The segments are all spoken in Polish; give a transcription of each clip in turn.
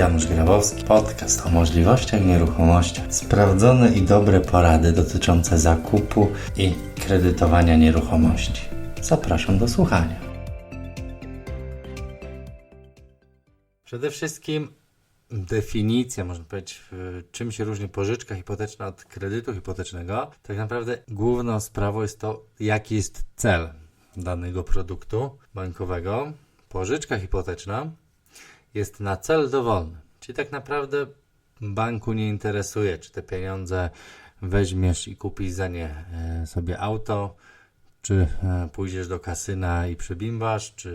Janusz Grabowski, podcast o możliwościach nieruchomości. Sprawdzone i dobre porady dotyczące zakupu i kredytowania nieruchomości. Zapraszam do słuchania. Przede wszystkim definicja, można powiedzieć, czym się różni pożyczka hipoteczna od kredytu hipotecznego. Tak naprawdę główną sprawą jest to, jaki jest cel danego produktu bankowego. Pożyczka hipoteczna jest na cel dowolny, czyli tak naprawdę banku nie interesuje, czy te pieniądze weźmiesz i kupisz za nie e, sobie auto, czy e, pójdziesz do kasyna i przebimbasz, czy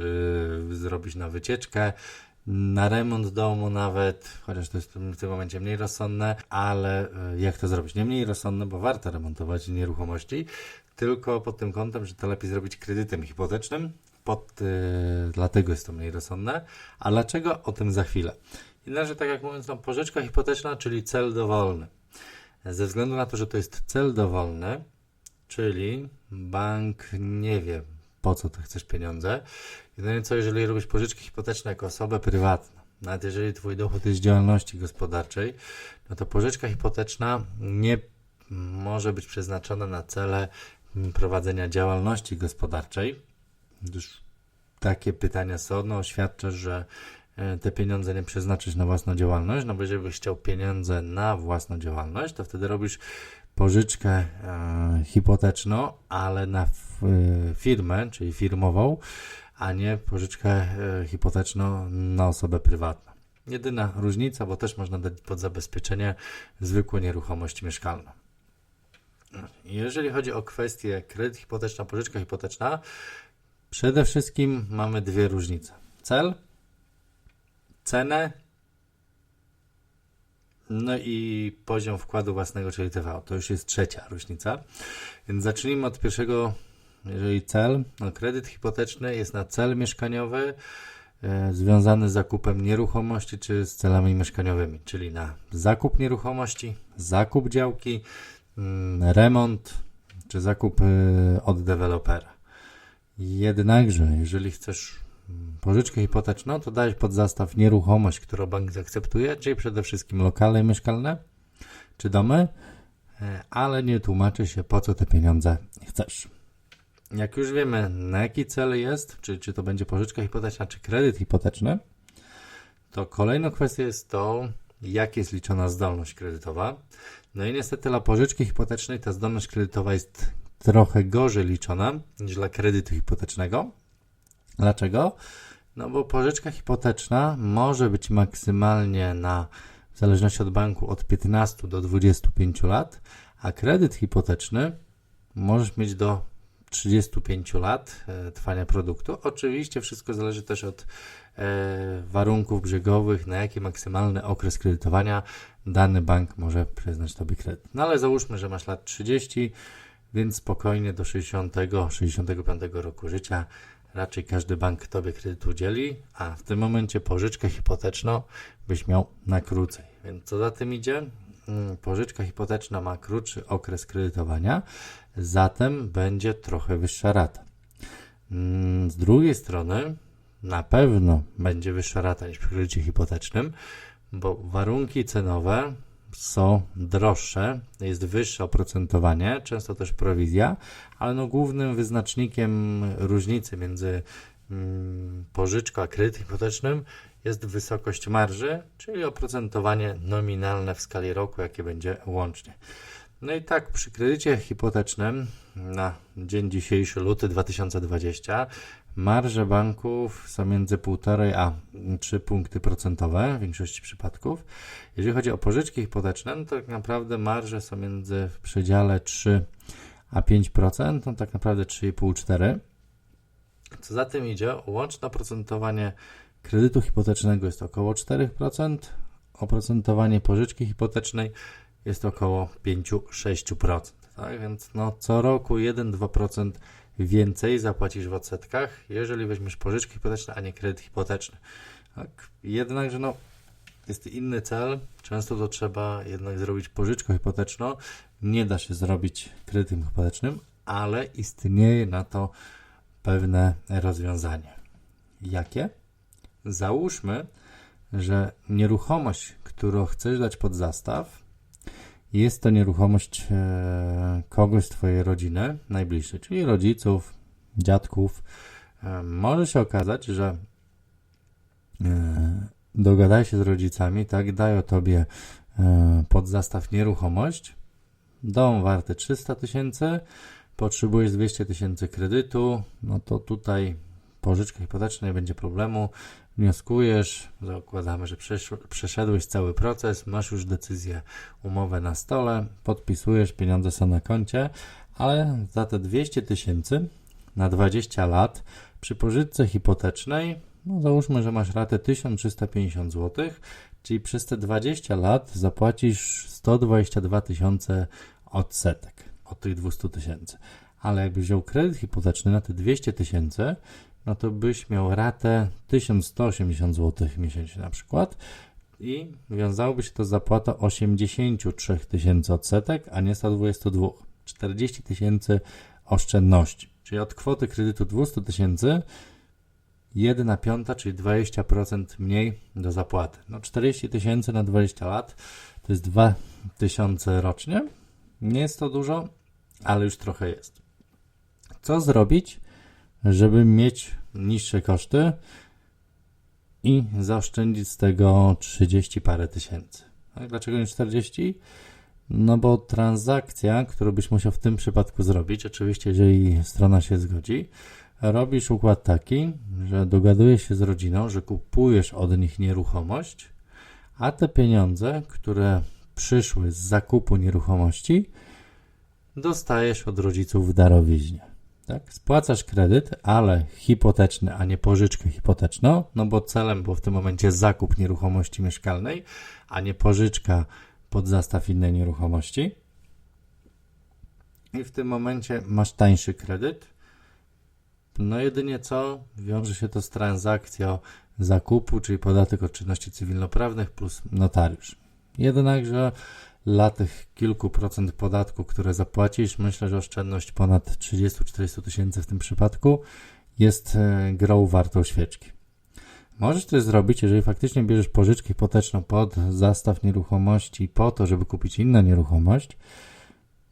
zrobisz na wycieczkę, na remont domu nawet, chociaż to jest w tym momencie mniej rozsądne, ale e, jak to zrobić? Nie mniej rozsądne, bo warto remontować nieruchomości, tylko pod tym kątem, że to lepiej zrobić kredytem hipotecznym, pod, yy, dlatego jest to mniej rozsądne. A dlaczego? O tym za chwilę. Inaczej, tak jak mówiąc, no, pożyczka hipoteczna, czyli cel dowolny. Ze względu na to, że to jest cel dowolny, czyli bank nie wie, po co ty chcesz pieniądze. Jedynie co, jeżeli robisz pożyczki hipoteczne jako osobę prywatną, nawet jeżeli twój dochód jest z działalności gospodarczej, no to pożyczka hipoteczna nie może być przeznaczona na cele prowadzenia działalności gospodarczej, gdyż takie pytania są, no oświadczasz, że e, te pieniądze nie przeznaczysz na własną działalność, no bo jeżeli byś chciał pieniądze na własną działalność, to wtedy robisz pożyczkę e, hipoteczną, ale na f, e, firmę, czyli firmową, a nie pożyczkę e, hipoteczną na osobę prywatną. Jedyna różnica, bo też można dać pod zabezpieczenie zwykłą nieruchomość mieszkalną. Jeżeli chodzi o kwestię kredyt hipoteczna, pożyczka hipoteczna, przede wszystkim mamy dwie różnice. Cel, cenę, no i poziom wkładu własnego, czyli TV. To już jest trzecia różnica. Więc zacznijmy od pierwszego, jeżeli cel, no kredyt hipoteczny jest na cel mieszkaniowy e, związany z zakupem nieruchomości czy z celami mieszkaniowymi, czyli na zakup nieruchomości, zakup działki, Mm, remont czy zakup y, od dewelopera. Jednakże, jeżeli chcesz mm, pożyczkę hipoteczną, to dajesz pod zastaw nieruchomość, którą bank zaakceptuje, czyli przede wszystkim lokale mieszkalne czy domy, e, ale nie tłumaczy się, po co te pieniądze chcesz. Jak już wiemy, na jaki cel jest, czy, czy to będzie pożyczka hipoteczna, czy kredyt hipoteczny, to kolejną kwestią jest to, jak jest liczona zdolność kredytowa. No i niestety dla pożyczki hipotecznej ta zdolność kredytowa jest trochę gorzej liczona niż dla kredytu hipotecznego. Dlaczego? No bo pożyczka hipoteczna może być maksymalnie na, w zależności od banku, od 15 do 25 lat, a kredyt hipoteczny możesz mieć do 35 lat e, trwania produktu. Oczywiście wszystko zależy też od e, warunków brzegowych, na jaki maksymalny okres kredytowania dany bank może przyznać Tobie kredyt. No ale załóżmy, że masz lat 30, więc spokojnie do 60-65 roku życia raczej każdy bank Tobie kredyt udzieli, a w tym momencie pożyczkę hipoteczną byś miał na krócej. Więc co za tym idzie? Mm, pożyczka hipoteczna ma krótszy okres kredytowania, zatem będzie trochę wyższa rata. Mm, z drugiej strony, na pewno będzie wyższa rata niż przy kredycie hipotecznym, bo warunki cenowe są droższe, jest wyższe oprocentowanie, często też prowizja, ale no głównym wyznacznikiem różnicy między mm, pożyczką a kredytem hipotecznym jest wysokość marży, czyli oprocentowanie nominalne w skali roku, jakie będzie łącznie. No i tak przy kredycie hipotecznym na dzień dzisiejszy, luty 2020, marże banków są między 1,5 a 3 punkty procentowe w większości przypadków. Jeżeli chodzi o pożyczki hipoteczne, no to tak naprawdę marże są między w przedziale 3 a 5%, no tak naprawdę 3,5-4%. Co za tym idzie, łączne oprocentowanie kredytu hipotecznego jest około 4%, oprocentowanie pożyczki hipotecznej jest około 5-6%. Tak więc no, co roku 1-2% więcej zapłacisz w odsetkach, jeżeli weźmiesz pożyczkę hipoteczną, a nie kredyt hipoteczny. Tak? Jednakże no, jest inny cel, często to trzeba jednak zrobić pożyczką hipoteczną, nie da się zrobić kredytem hipotecznym, ale istnieje na to pewne rozwiązanie. Jakie? Załóżmy, że nieruchomość, którą chcesz dać pod zastaw, jest to nieruchomość e, kogoś z Twojej rodziny najbliższej, czyli rodziców, dziadków. E, może się okazać, że e, dogadaj się z rodzicami, tak, dają Tobie pod zastaw nieruchomość, dom warty 300 tysięcy, potrzebujesz 200 tysięcy kredytu, no to tutaj pożyczka hipoteczna nie będzie problemu. Wnioskujesz, zakładamy, że przeszedłeś cały proces, masz już decyzję, umowę na stole, podpisujesz, pieniądze są na koncie, ale za te 200 tysięcy na 20 lat przy pożyczce hipotecznej, no załóżmy, że masz ratę 1350 zł, czyli przez te 20 lat zapłacisz 122 tysiące odsetek od tych 200 tysięcy. Ale jakbyś wziął kredyt hipoteczny na te 200 tysięcy, no to byś miał ratę 1180 zł miesięcznie na przykład i wiązałoby się to z zapłatą 83 tysięcy odsetek, a nie 122. 40 tysięcy oszczędności. Czyli od kwoty kredytu 200 tysięcy 1 piąta, czyli 20% mniej do zapłaty. No 40 tysięcy na 20 lat to jest 2 tysiące rocznie. Nie jest to dużo, ale już trochę jest. Co zrobić, żeby mieć niższe koszty i zaoszczędzić z tego 30 parę tysięcy? Tak, dlaczego nie 40? No bo transakcja, którą byś musiał w tym przypadku zrobić, oczywiście jeżeli strona się zgodzi, robisz układ taki, że dogadujesz się z rodziną, że kupujesz od nich nieruchomość, a te pieniądze, które przyszły z zakupu nieruchomości, dostajesz od rodziców w darowiźnie. Tak? Spłacasz kredyt, ale hipoteczny, a nie pożyczkę hipoteczną, no bo celem był w tym momencie zakup nieruchomości mieszkalnej, a nie pożyczka pod zastaw innej nieruchomości. I w tym momencie masz tańszy kredyt. No jedynie co wiąże się to z transakcją zakupu, czyli podatek od czynności cywilnoprawnych plus notariusz. Jednakże dla tych kilku procent podatku, które zapłacisz, myślę, że oszczędność ponad 30-40 tysięcy w tym przypadku jest e, grą wartą świeczki. Możesz to zrobić, jeżeli faktycznie bierzesz pożyczkę hipoteczną pod zastaw nieruchomości po to, żeby kupić inną nieruchomość,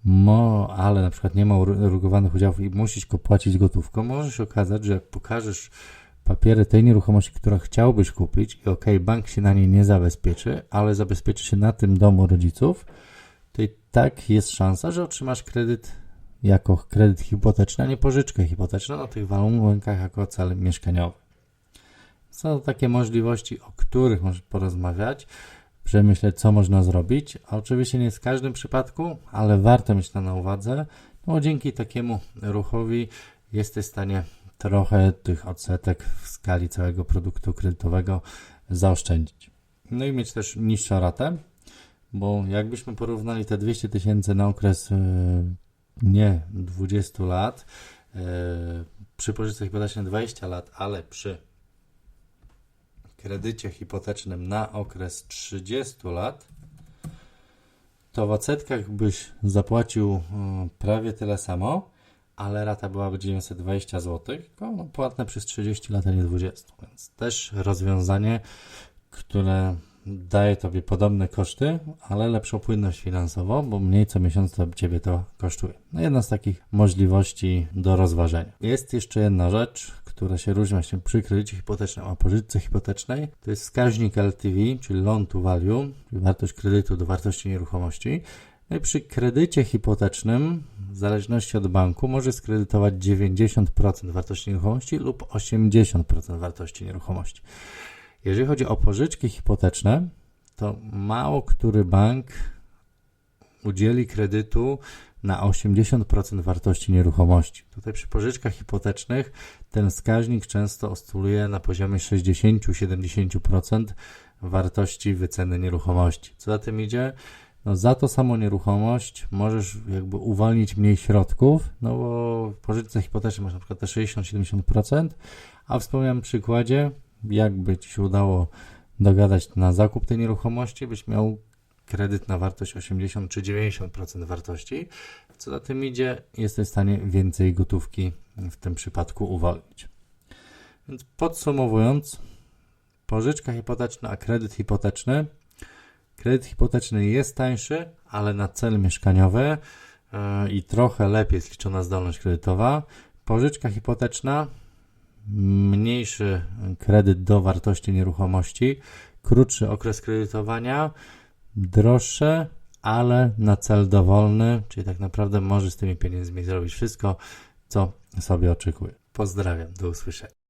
mo, ale na przykład nie ma uregulowanych udziałów i musisz go płacić gotówką, może się okazać, że jak pokażesz papiery tej nieruchomości, którą chciałbyś kupić i ok, bank się na niej nie zabezpieczy, ale zabezpieczy się na tym domu rodziców, to i tak jest szansa, że otrzymasz kredyt jako kredyt hipoteczny, a nie pożyczkę hipoteczną na tych warunkach jako cel mieszkaniowy. Są takie możliwości, o których możesz porozmawiać, przemyśleć, co można zrobić. A oczywiście nie w każdym przypadku, ale warto mieć to na uwadze, no dzięki takiemu ruchowi jesteś w stanie trochę tych odsetek w skali całego produktu kredytowego zaoszczędzić. No i mieć też niższą ratę, bo jakbyśmy porównali te 200 tysięcy na okres yy, nie 20 lat, yy, przy pożyczce hipotecznej 20 lat, ale przy kredycie hipotecznym na okres 30 lat, to w odsetkach byś zapłacił yy, prawie tyle samo, ale rata byłaby 920 zł, no, płatne przez 30 lat, a nie 20. Więc też rozwiązanie, które daje Tobie podobne koszty, ale lepszą płynność finansową, bo mniej co miesiąc to Ciebie to kosztuje. No jedna z takich możliwości do rozważenia. Jest jeszcze jedna rzecz, która się różni właśnie przy kredycie hipotecznym, a pożyczce hipotecznej. To jest wskaźnik LTV, czyli loan to value, czyli wartość kredytu do wartości nieruchomości. I przy kredycie hipotecznym, w zależności od banku, może skredytować 90% wartości nieruchomości lub 80% wartości nieruchomości. Jeżeli chodzi o pożyczki hipoteczne, to mało który bank udzieli kredytu na 80% wartości nieruchomości. Tutaj przy pożyczkach hipotecznych ten wskaźnik często oscyluje na poziomie 60-70% wartości wyceny nieruchomości. Co za tym idzie? No za to samą nieruchomość możesz jakby uwolnić mniej środków, no bo w pożyczce hipotecznej masz na przykład te 60-70%, a w wspomnianym przykładzie, jakby Ci się udało dogadać na zakup tej nieruchomości, byś miał kredyt na wartość 80 czy 90% wartości. Co za tym idzie, jesteś w stanie więcej gotówki w tym przypadku uwolnić. Więc podsumowując, pożyczka hipoteczna, a kredyt hipoteczny. Kredyt hipoteczny jest tańszy, ale na cel mieszkaniowy yy, i trochę lepiej jest liczona zdolność kredytowa. Pożyczka hipoteczna, mniejszy kredyt do wartości nieruchomości, krótszy okres kredytowania, droższe, ale na cel dowolny, czyli tak naprawdę możesz z tymi pieniędzmi zrobić wszystko, co sobie oczekuje. Pozdrawiam, do usłyszenia.